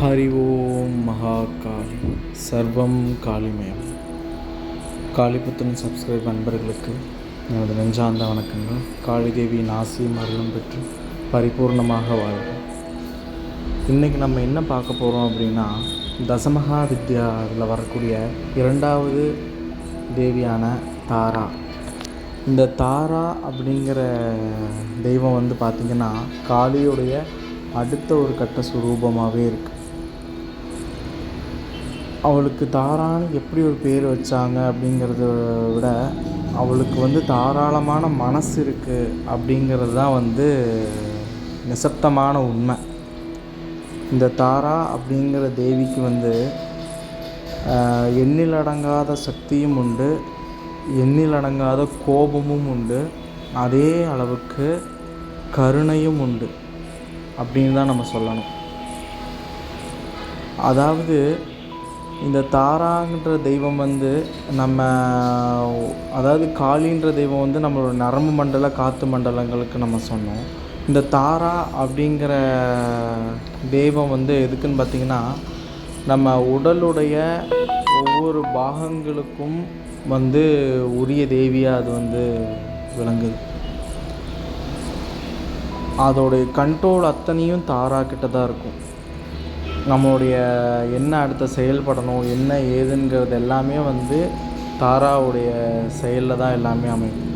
ஹரி ஓம் மகாகாளி சர்வம் காளிமயம் காளிபுத்தன் சப்ஸ்கிரைப் நண்பர்களுக்கு எனது நெஞ்சார்ந்த வணக்கங்கள். காளிதேவி நாசி ஆசியும் அருளும் பெற்று பரிபூர்ணமாக வாழ்க. இன்றைக்கி நம்ம என்ன பார்க்க போகிறோம் அப்படின்னா தசமகா வித்யாவில் வரக்கூடிய இரண்டாவது தேவியான தாரா. இந்த தாரா அப்படிங்கிற தெய்வம் வந்து பார்த்திங்கன்னா காளியுடைய அடுத்த ஒரு கட்ட சுரூபமாகவே இருக்குது அவளுக்கு தாரான்னு எப்படி ஒரு பேர் வச்சாங்க அப்படிங்கிறத விட அவளுக்கு வந்து தாராளமான மனசு இருக்குது அப்படிங்கிறது தான் வந்து நிசப்தமான உண்மை. இந்த தாரா அப்படிங்கிற தேவிக்கு வந்து எண்ணிலடங்காத சக்தியும் உண்டு எண்ணிலடங்காத கோபமும் உண்டு அதே அளவுக்கு கருணையும் உண்டு அப்படின்னு தான் நம்ம சொல்லணும். அதாவது இந்த தாராங்கிற தெய்வம் வந்து நம்ம அதாவது காளின்ற தெய்வம் வந்து நம்மளோட நரம்பு மண்டல காற்று மண்டலங்களுக்கு நம்ம சொன்னோம். இந்த தாரா அப்படிங்கிற தெய்வம் வந்து எதுக்குன்னு பார்த்திங்கன்னா நம்ம உடலுடைய ஒவ்வொரு பாகங்களுக்கும் வந்து உரிய தேவியாக அது வந்து விளங்குது. அதோடைய கண்ட்ரோல் அத்தனையும் தாரா கிட்ட தான் இருக்கும். நம்மளுடைய என்ன அடுத்த செயல்படணும் என்ன ஏதுங்கிறது எல்லாமே வந்து தாராவுடைய செயலில் தான் எல்லாமே அமையும்.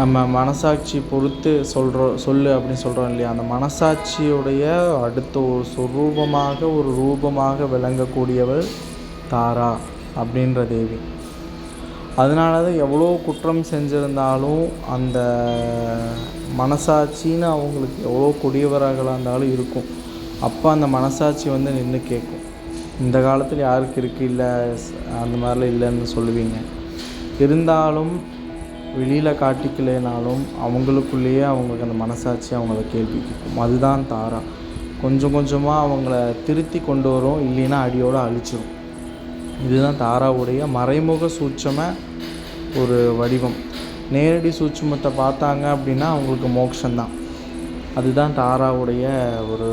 நம்ம மனசாட்சி பொறுத்து சொல்கிறோம் சொல்லு அப்படின்னு சொல்கிறோம் இல்லையா? அந்த மனசாட்சியுடைய அடுத்த ஒரு சொரூபமாக ஒரு ரூபமாக விளங்கக்கூடியவள் தாரா அப்படின்ற தேவி. அதனால தான் எவ்வளோ குற்றம் செஞ்சுருந்தாலும் அந்த மனசாட்சின்னு அவங்களுக்கு எவ்வளோ கொடியவர்களாக இருந்தாலும் இருக்கும். அப்போ அந்த மனசாட்சி வந்து நின்று கேட்கும் இந்த காலத்தில் யாருக்கு இருக்குது இல்லை அந்த மாதிரிலாம் இல்லைன்னு சொல்லுவீங்க. இருந்தாலும் வெளியில் காட்டிக்கலைனாலும் அவங்களுக்குள்ளேயே அவங்களுக்கு அந்த மனசாட்சி அவங்கள கேள்வி கேட்கும். அதுதான் தாரா. கொஞ்சம் கொஞ்சமாக அவங்கள திருத்தி கொண்டு வரும் இல்லைன்னா அடியோடு அழிச்சிடும் இதுதான் தாராவுடைய மறைமுக சூட்சம ஒரு வடிவம். நேரடி சூட்சமத்தை பார்த்தாங்க அப்படின்னா அவங்களுக்கு மோட்சம்தான் அதுதான் தாராவுடைய ஒரு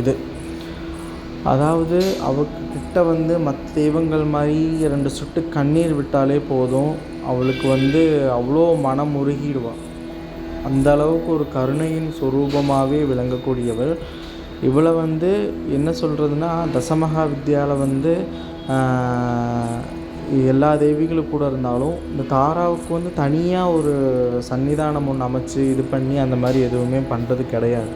இது. அதாவது அவக்கிட்ட வந்து மற்ற தெய்வங்கள் மாதிரி ரெண்டு சொட்டு கண்ணீர் விட்டாலே போதும். அவளுக்கு வந்து அவ்வளோ மனம் உருகிடுவாள் அந்த அளவுக்கு ஒரு கருணையின் சொரூபமாகவே விளங்கக்கூடியவள். இவளை வந்து என்ன சொல்கிறதுனா தசமகா வித்யாவில் வந்து எல்லா தெய்வீகளும் கூட இருந்தாலும் இந்த தாராவுக்கு வந்து தனியாக ஒரு சன்னிதானம் ஒன்று அமைச்சு இது பண்ணி அந்த மாதிரி எதுவுமே பண்ணுறது கிடையாது.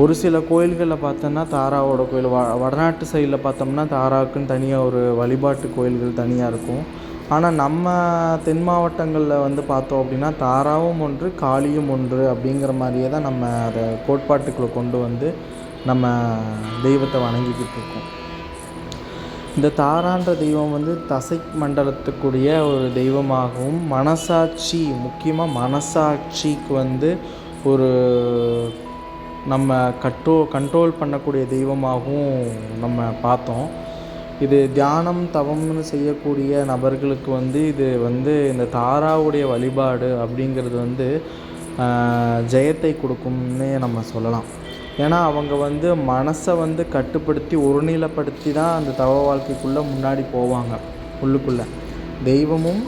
ஒரு சில கோயில்களில் பார்த்தோன்னா தாராவோட கோயில் வ வடநாட்டு சைடில் பார்த்தோம்னா தாராவுக்குன்னு தனியாக ஒரு வழிபாட்டு கோயில்கள் தனியாக இருக்கும். ஆனால் நம்ம தென் மாவட்டங்களில் வந்து பார்த்தோம் அப்படின்னா தாராவும் ஒன்று காளியும் ஒன்று அப்படிங்கிற மாதிரியே தான் நம்ம அதை கோட்பாட்டுக்குள்ளே கொண்டு வந்து நம்ம தெய்வத்தை வணங்கிக்கிட்டு இருக்கோம். இந்த தாரான்ற தெய்வம் வந்து தசை மண்டலத்துக்குரிய ஒரு தெய்வமாகவும் மனசாட்சி முக்கியமாக மனசாட்சிக்கு வந்து ஒரு நம்ம கட்டோ கண்ட்ரோல் பண்ணக்கூடிய தெய்வமாகவும் நம்ம பார்த்தோம். இது தியானம் தவம்னு செய்யக்கூடிய நபர்களுக்கு வந்து இது வந்து இந்த தாராவுடைய வழிபாடு அப்படிங்கிறது வந்து ஜெயத்தை கொடுக்கும்னே நம்ம சொல்லலாம். ஏன்னா அவங்க வந்து மனசை வந்து கட்டுப்படுத்தி ஒருநிலைப்படுத்தி தான் அந்த தவ வாழ்க்கைக்குள்ளே முன்னாடி போவாங்க உள்ளுக்குள்ளே. தெய்வமும்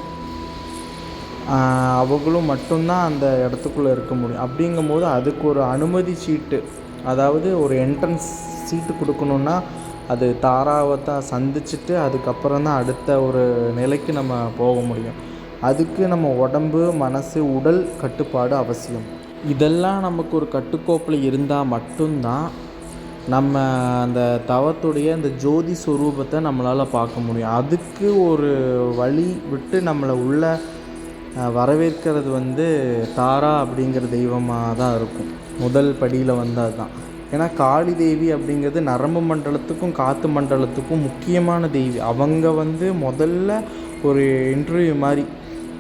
அவங்களும் மட்டும்தான் அந்த இடத்துக்குள்ளே இருக்க முடியும். அப்படிங்கும்போது அதுக்கு ஒரு அனுமதி சீட்டு அதாவது ஒரு என்ட்ரன்ஸ் சீட்டு கொடுக்கணுன்னா அது தாராவத்தை சந்திச்சுட்டு அதுக்கப்புறம் தான் அடுத்த ஒரு நிலைக்கு நம்ம போக முடியும். அதுக்கு நம்ம உடம்பு மனசு உடல் கட்டுப்பாடு அவசியம். இதெல்லாம் நமக்கு ஒரு கட்டுக்கோப்பில் இருந்தால் மட்டும்தான் நம்ம அந்த தவத்துடைய அந்த ஜோதி ஸ்வரூபத்தை நம்மளால் பார்க்க முடியும். அதுக்கு ஒரு வழி விட்டு நம்மளை உள்ள வரவேற்கிறது வந்து தாரா அப்படிங்கிற தெய்வமாக தான் இருக்கும். முதல் படியில் வந்து அதுதான் ஏன்னா காளி தேவி அப்படிங்கிறது நரம்பு மண்டலத்துக்கும் காற்று மண்டலத்துக்கும் முக்கியமான தெய்வி. அவங்க வந்து முதல்ல ஒரு இன்டர்வியூ மாதிரி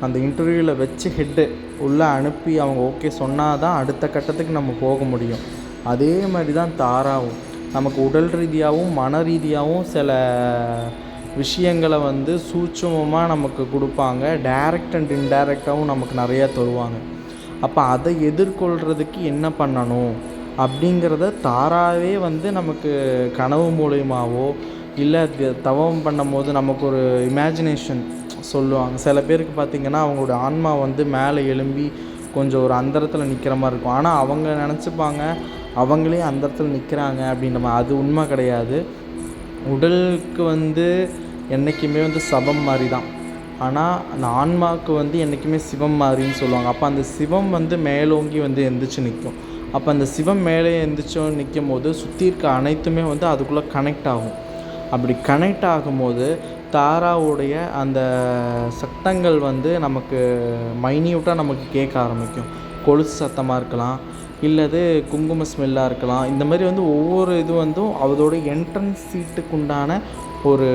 அந்த இன்டர்வியூவில் வச்சு ஹெட்டு உள்ளே அனுப்பி அவங்க ஓகே சொன்னால் தான் அடுத்த கட்டத்துக்கு நம்ம போக முடியும். அதே மாதிரி தான் தாராவும். நமக்கு உடல் ரீதியாகவும் மன ரீதியாகவும் சில விஷயங்களை வந்து சூட்சமமாக நமக்கு கொடுப்பாங்க. டைரக்ட் அண்ட் இன்டைரக்டாகவும் நமக்கு நிறையா தருவாங்க. அப்போ அதை எதிர்கொள்கிறதுக்கு என்ன பண்ணணும்? அப்படிங்கிறத தாராவே வந்து நமக்கு கனவு மூலயமாவோ இல்லை தவம் பண்ணும்போது நமக்கு ஒரு இமேஜினேஷன் சொல்லுவாங்க. சில பேருக்கு பார்த்திங்கன்னா அவங்களோட ஆன்மா வந்து மேலே எழும்பி கொஞ்சம் ஒரு அந்தரத்தில் நிற்கிற மாதிரி இருக்கும். ஆனால் அவங்க நினச்சிப்பாங்க அவங்களே அந்தரத்தில் நிற்கிறாங்க அப்படின்ற மாதிரி அது உண்மை கிடையாது. உடலுக்கு வந்து என்றைக்குமே வந்து சபம் மாதிரி தான் ஆனால் அந்த ஆன்மாவுக்கு வந்து என்றைக்குமே சிவம் மாதிரின்னு சொல்லுவாங்க. அப்போ அந்த சிவம் வந்து மேலோங்கி வந்து எந்திரிச்சு நிற்கும். அப்போ அந்த சிவம் மேலே எந்திரிச்சோ நிற்கும் போது சுற்றி இருக்க அனைத்துமே வந்து அதுக்குள்ளே கனெக்ட் ஆகும். அப்படி கனெக்ட் ஆகும்போது தாராவுடைய அந்த சத்தங்கள் வந்து நமக்கு மைன்யூட்டாக நமக்கு கேட்க ஆரம்பிக்கும். கொலுசு சத்தமாக இருக்கலாம் இல்லது குங்கும ஸ்மெல்லாக இருக்கலாம். இந்த மாதிரி வந்து ஒவ்வொரு இது வந்து அதோட என்ட்ரன்ஸ் சீட்டுக்குண்டான ஒரு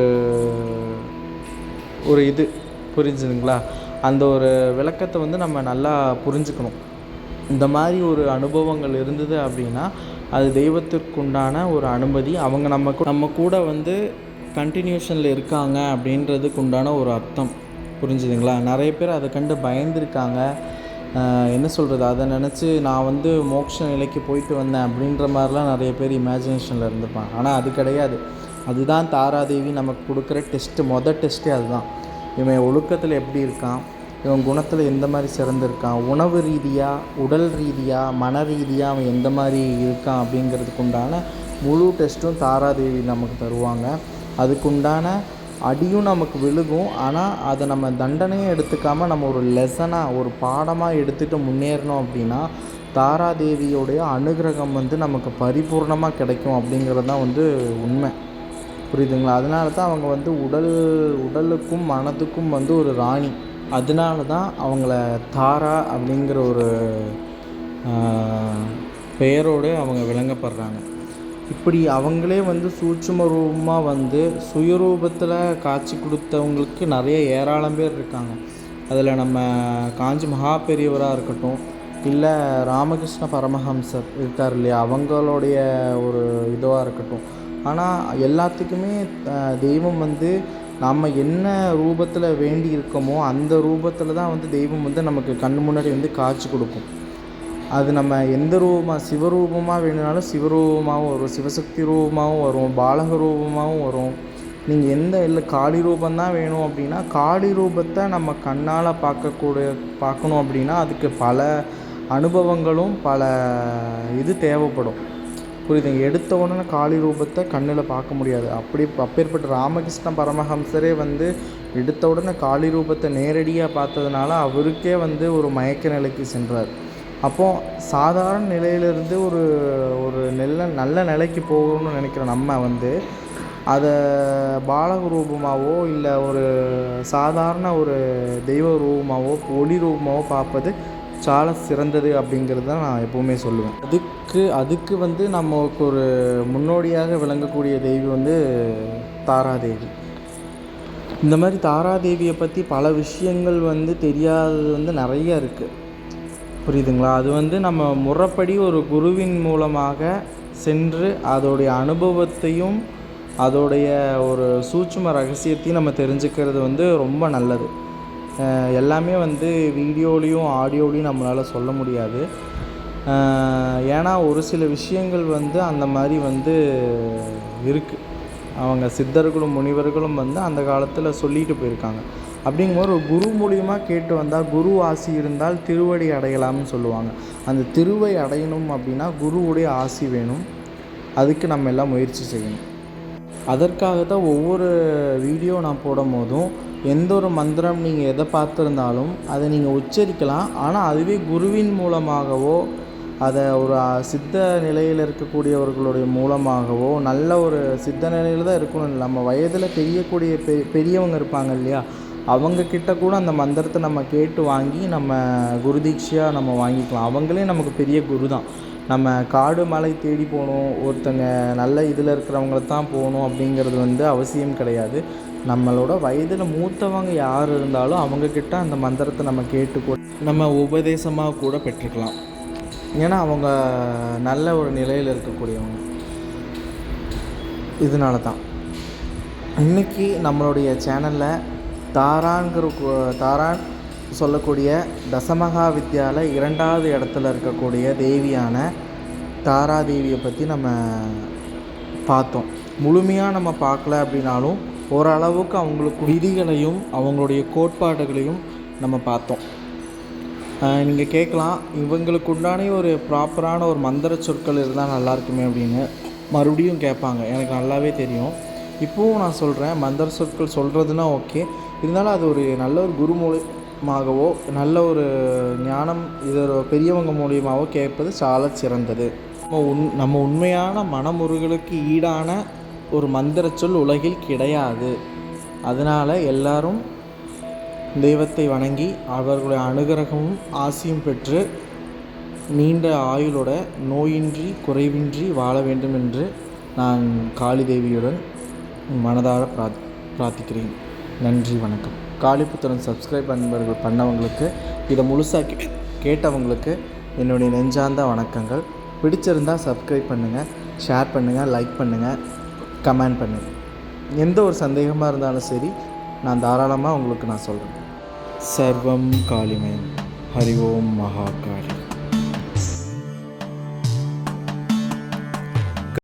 ஒரு இது. புரிஞ்சுதுங்களா? அந்த ஒரு விளக்கத்தை வந்து நம்ம நல்லா புரிஞ்சுக்கணும். இந்த மாதிரி ஒரு அனுபவங்கள் இருந்தது அப்படின்னா அது தெய்வத்திற்குண்டான ஒரு அனுமதி. அவங்க நம்ம நம்ம கூட வந்து கண்டினியூஷனில் இருக்காங்க அப்படின்றதுக்கு உண்டான ஒரு அர்த்தம். புரிஞ்சுதுங்களா? நிறைய பேர் அதை கண்டு பயந்துருக்காங்க. என்ன சொல்கிறது அதை நினச்சி நான் வந்து மோட்ச நிலைக்கு போயிட்டு வந்தேன் அப்படின்ற மாதிரிலாம் நிறைய பேர் இமேஜினேஷனில் இருந்திருப்பாங்க ஆனால் அது கிடையாது. அதுதான் தாராதேவி நமக்கு கொடுக்குற டெஸ்ட்டு மொதல் டெஸ்ட்டே அதுதான். இவன் ஒழுக்கத்தில் எப்படி இருக்கான்? இவன் குணத்தில் எந்த மாதிரி சிறந்திருக்கான்? உணவு ரீதியாக உடல் ரீதியாக மன ரீதியாக அவன் எந்த மாதிரி இருக்கான் அப்படிங்கிறதுக்கு உண்டான முழு டெஸ்ட்டும் தாராதேவி நமக்கு தருவாங்க. அதுக்குண்டான அடியும் நமக்கு விழுகும். ஆனால் அதை நம்ம தண்டனையும் எடுத்துக்காமல் நம்ம ஒரு லெசனாக ஒரு பாடமாக எடுத்துகிட்டு முன்னேறணும் அப்படின்னா தாராதேவியோடைய அனுகிரகம் வந்து நமக்கு பரிபூர்ணமாக கிடைக்கும் அப்படிங்கிறது தான் வந்து உண்மை. புரியுதுங்களா? அதனால தான் அவங்க வந்து உடல் உடலுக்கும் மனதுக்கும் வந்து ஒரு ராணி. அதனால தான் அவங்கள தாரா அப்படிங்கிற ஒரு பெயரோடு அவங்க விளங்கப்படுறாங்க. இப்படி அவங்களே வந்து சூட்சும ரூபமாக வந்து சுயரூபத்தில் காட்சி கொடுத்தவங்களுக்கு நிறைய ஏராளம் பேர் இருக்காங்க. அதில் நம்ம காஞ்சி மகா பெரியவராக இருக்கட்டும் இல்லை ராமகிருஷ்ண பரமஹம்சர் இருக்கார் இல்லையா அவங்களுடைய ஒரு இதுவாக இருக்கட்டும். ஆனால் எல்லாத்துக்குமே தெய்வம் வந்து நம்ம என்ன ரூபத்தில் வேண்டி இருக்கோமோ அந்த ரூபத்தில் தான் வந்து தெய்வம் வந்து நமக்கு கண் முன்னாடி வந்து காட்சி கொடுக்கும். அது நம்ம எந்த ரூபமாக சிவரூபமாக வேணுனாலும் சிவரூபமாகவும் வரும் சிவசக்தி ரூபமாகவும் வரும் பாலக ரூபமாகவும் வரும். நீங்கள் எந்த இல்லை காளி ரூபந்தான் வேணும் அப்படின்னா காளி ரூபத்தை நம்ம கண்ணால் பார்க்கக்கூடிய பார்க்கணும் அப்படின்னா அதுக்கு பல அனுபவங்களும் பல இது தேவைப்படும். புரியுதுங்க எடுத்த உடனே காளி ரூபத்தை கண்ணில் பார்க்க முடியாது. அப்படி அப்பேற்பட்ட ராமகிருஷ்ண பரமஹம்சரே வந்து எடுத்த உடனே காளி ரூபத்தை நேரடியாக பார்த்ததுனால அவருக்கே வந்து ஒரு மயக்க நிலைக்கு சென்றார். அப்போது சாதாரண நிலையிலிருந்து ஒரு ஒரு நல்ல நல்ல நிலைக்கு போகணும்னு நினைக்கிற நம்ம வந்து அதை பாலக ரூபமாகவோ இல்லை ஒரு சாதாரண ஒரு தெய்வ ரூபமாகவோ ஒளி ரூபமாகவோ பார்ப்பது சால சிறந்தது அப்படிங்கிறது தான் நான் எப்போவுமே சொல்லுவேன். அது அதுக்கு அதுக்கு வந்து நமக்கு ஒரு முன்னோடியாக விளங்கக்கூடிய தெய்வி வந்து தாராதேவி. இந்த மாதிரி தாராதேவியை பற்றி பல விஷயங்கள் வந்து தெரியாதது வந்து நிறைய இருக்குது புரியுதுங்களா? அது வந்து நம்ம முறைப்படி ஒரு குருவின் மூலமாக சென்று அதோடைய அனுபவத்தையும் அதோடைய ஒரு சூட்சும ரகசியத்தையும் நம்ம தெரிஞ்சுக்கிறது வந்து ரொம்ப நல்லது. எல்லாமே வந்து வீடியோலேயும் ஆடியோலேயும் நம்மளால் சொல்ல முடியாது. ஏன்னா ஒரு சில விஷயங்கள் வந்து அந்த மாதிரி வந்து இருக்குது அவங்க சித்தர்களும் முனிவர்களும் வந்து அந்த காலத்தில் சொல்லிட்டு போயிருக்காங்க. அப்படிங்கும்போது ஒரு குரு மூலியமாக கேட்டு வந்தால் குரு ஆசி இருந்தால் திருவடி அடையலாம்னு சொல்லுவாங்க. அந்த திருவை அடையணும் அப்படின்னா குருவுடைய ஆசி வேணும். அதுக்கு நம்ம எல்லாம் முயற்சி செய்யணும். அதற்காக தான் ஒவ்வொரு வீடியோ நான் போடும் போதும் எந்த ஒரு மந்திரம் நீங்கள் எதை பார்த்துருந்தாலும் அதை நீங்கள் உச்சரிக்கலாம். ஆனால் அதுவே குருவின் மூலமாகவோ அதை ஒரு சித்த நிலையில் இருக்கக்கூடியவர்களுடைய மூலமாகவோ நல்ல ஒரு சித்த நிலையில் தான் இருக்கணும். இல்லை. நம்ம வயதில் தெரியக்கூடிய பெ பெரியவங்க இருப்பாங்க இல்லையா? அவங்கக்கிட்ட கூட அந்த மந்திரத்தை நம்ம கேட்டு வாங்கி நம்ம குரு தீட்சையாக நம்ம வாங்கிக்கலாம். அவங்களே நமக்கு பெரிய குரு தான். நம்ம காடு மலை தேடி போகணும். ஒருத்தங்க நல்ல இதில் இருக்கிறவங்கள தான் போகணும் அப்படிங்கிறது வந்து அவசியம் கிடையாது. நம்மளோட வயதில் மூத்தவங்க யார் இருந்தாலும் அவங்கக்கிட்ட அந்த மந்திரத்தை நம்ம கேட்டு கூட நம்ம உபதேசமாக கூட பெற்றுக்கலாம். ஏன்னா அவங்க நல்ல ஒரு நிலையில் இருக்கக்கூடியவங்க. இதனால தான் இன்னைக்கு நம்மளுடைய சேனலில் தாராங்கிற தாரான் சொல்லக்கூடிய தசமகா வித்யால இரண்டாவது இடத்துல இருக்கக்கூடிய தேவியான தாராதேவியை பற்றி நம்ம பார்த்தோம். முழுமையாக நம்ம பார்க்கல அப்படின்னாலும் ஓரளவுக்கு அவங்களுக்கு விதிகளையும் அவங்களுடைய கோட்பாடுகளையும் நம்ம பார்த்தோம். நீங்கள் கேட்கலாம். இவங்களுக்கு உண்டானே ஒரு ப்ராப்பரான ஒரு மந்திர சொற்கள் இருந்தால் நல்லா இருக்குமே அப்படின்னு மறுபடியும் கேட்பாங்க. எனக்கு நல்லாவே தெரியும். இப்போவும் நான் சொல்கிறேன் மந்திர சொற்கள் சொல்கிறதுனா ஓகே. இருந்தாலும் அது ஒரு நல்ல ஒரு குரு மூலியமாகவோ நல்ல ஒரு ஞானம் இது பெரியவங்க மூலியமாகவோ கேட்பது சால சிறந்தது. நம்ம உண் நம்ம உண்மையான மனமுருகளுக்கு ஈடான ஒரு மந்திர சொல் உலகில் கிடையாது. அதனால் எல்லாரும் தெய்வத்தை வணங்கி அவர்களுடைய அனுகிரகமும் ஆசியும் பெற்று நீண்ட ஆயுளோட நோயின்றி குறைவின்றி வாழ வேண்டும் என்று நான் காளி தேவியுடன் மனதார பிரார்த் பிரார்த்திக்கிறேன். நன்றி வணக்கம். காளிபுத்திரன் சப்ஸ்கிரைப் அன்பர்கள் பண்ணவங்களுக்கு இதை முழுசாக கே கேட்டவங்களுக்கு என்னுடைய நெஞ்சார்ந்த வணக்கங்கள். பிடிச்சிருந்தால் சப்ஸ்கிரைப் பண்ணுங்கள் ஷேர் பண்ணுங்கள் லைக் பண்ணுங்கள் கமெண்ட் பண்ணுங்கள் எந்த ஒரு சந்தேகமாக இருந்தாலும் சரி நான் தாராளமாக உங்களுக்கு நான் சொல்கிறேன் சர்வம் காளிமயம் ஹரி ஓம் மகாகாளி